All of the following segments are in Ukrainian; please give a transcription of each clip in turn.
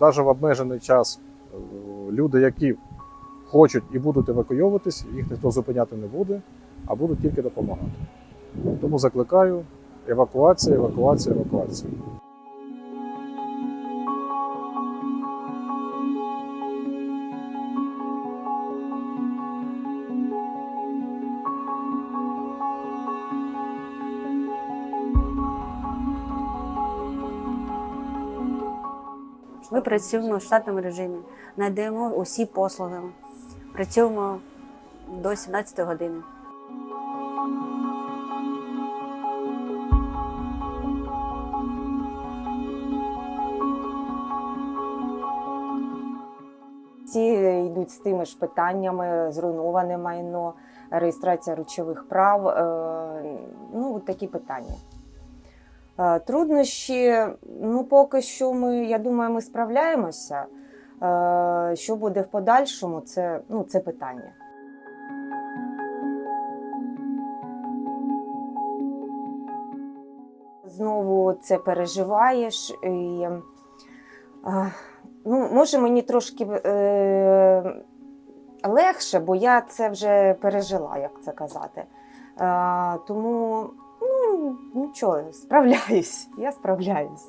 навіть в обмежений час е, люди, які хочуть і будуть евакуйовуватись, їх ніхто зупиняти не буде, а будуть тільки допомагати. Тому закликаю евакуація, евакуація, евакуація. Ми працюємо в штатному режимі, надаємо усі послуги. Працюємо до 17 години. Всі йдуть з тими ж питаннями: зруйноване майно, реєстрація речових прав. е, Ну, такі питання. Е, Труднощі, ну поки що ми, я думаю, ми справляємося. Е, Що буде в подальшому, це, ну, це питання. Знову це переживаєш і. Ну, може, мені трошки е, легше, бо я це вже пережила, як це казати. Е, тому, нічого, справляюсь. Я справляюсь.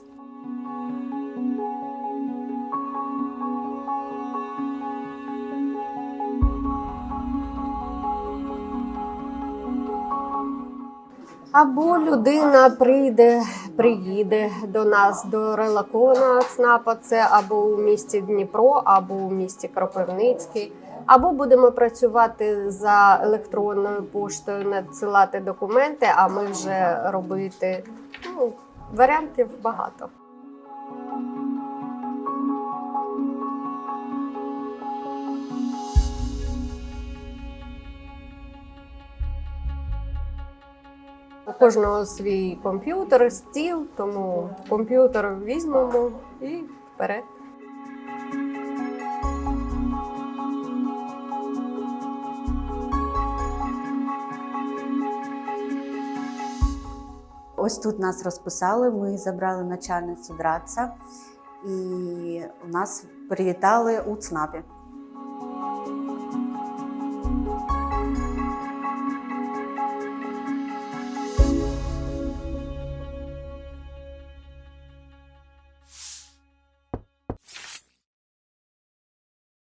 Або людина прийде, приїде до нас до релакона ЦНАПа, це або у місті Дніпро, або у місті Кропивницький, або будемо працювати за електронною поштою, надсилати документи, а ми вже робити ну, варіантів багато. У кожного свій комп'ютер, стіл, тому комп'ютер візьмемо і вперед. Ось тут нас розписали, ми забрали начальницю ДРАЦа і нас привітали у ЦНАПі.